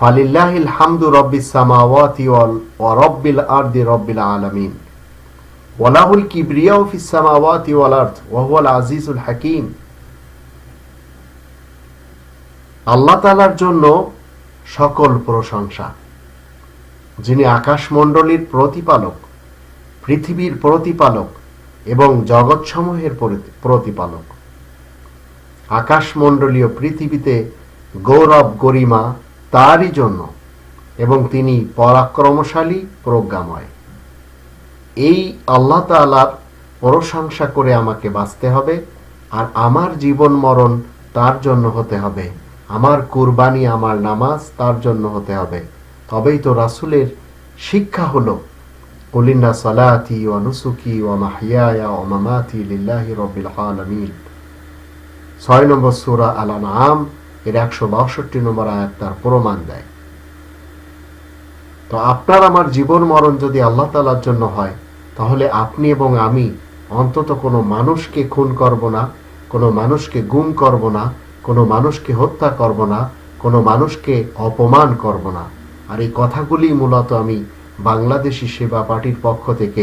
ফালিল্লাহিল হামদু রব্বিস সামাওয়াতি ওয়া রব্বিল আরদি রব্বিল আলামিন। কিবরিয়াউ ফিস সামাওয়াতি ওয়াল আরদ ওয়া হুয়াল আজিজুল হাকীম। আল্লাহ তাআলার জন্য সকল প্রশংসা। যিনি আকাশমণ্ডলীর প্রতিপালক, পৃথিবীর প্রতিপালক এবং জগৎসমূহের পরি- প্রতিপালক। আকাশমণ্ডলীয় পৃথিবীতে গৌরব গরিমা তারই জন্য এবং তিনি পরাক্রমশালী, প্রজ্ঞাময়। এই আল্লাহ তাআলার প্রশংসা করে আমাকে বাঁচতে হবে আর আমার জীবন মরণ তার জন্য হতে হবে। আমার কুরবানি, আমার নামাজ তার জন্য হতে হবে। তবেই তো রাসূলের শিক্ষা হলো কুলিন্না সালাতি ওয়া নুসুকি ওয়া মাহইয়ায়া ওয়া মামাতি লিল্লাহি রাব্বিল আলামিন। ছয় নম্বর সুরা আল আনআম এর একশো বাষট্টি নম্বর আয়াত তার প্রমাণ দেয়। তো আপনার আমার জীবন মরণ যদি আল্লাহ তালার জন্য হয়, তাহলে আপনি এবং আমি অন্তত কোনো মানুষকে খুন করব না, কোনো মানুষকে গুম করব না, কোনো মানুষকে হত্যা করব না, কোনো মানুষকে অপমান করব না। আর এই কথাগুলি মূলত আমি বাংলাদেশি সেবা পার্টির পক্ষ থেকে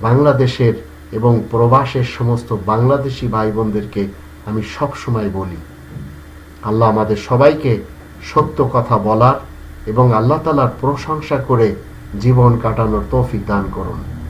বাংলাদেশের এবং প্রবাসের সমস্ত বাংলাদেশি ভাই বোনদেরকে আমি সবসময় বলি। আল্লাহ আমাদের সবাইকে সত্য কথা বলার এবং আল্লাহ তালার প্রশংসা করে জীবন কাটানোর তৌফিক দান করুন।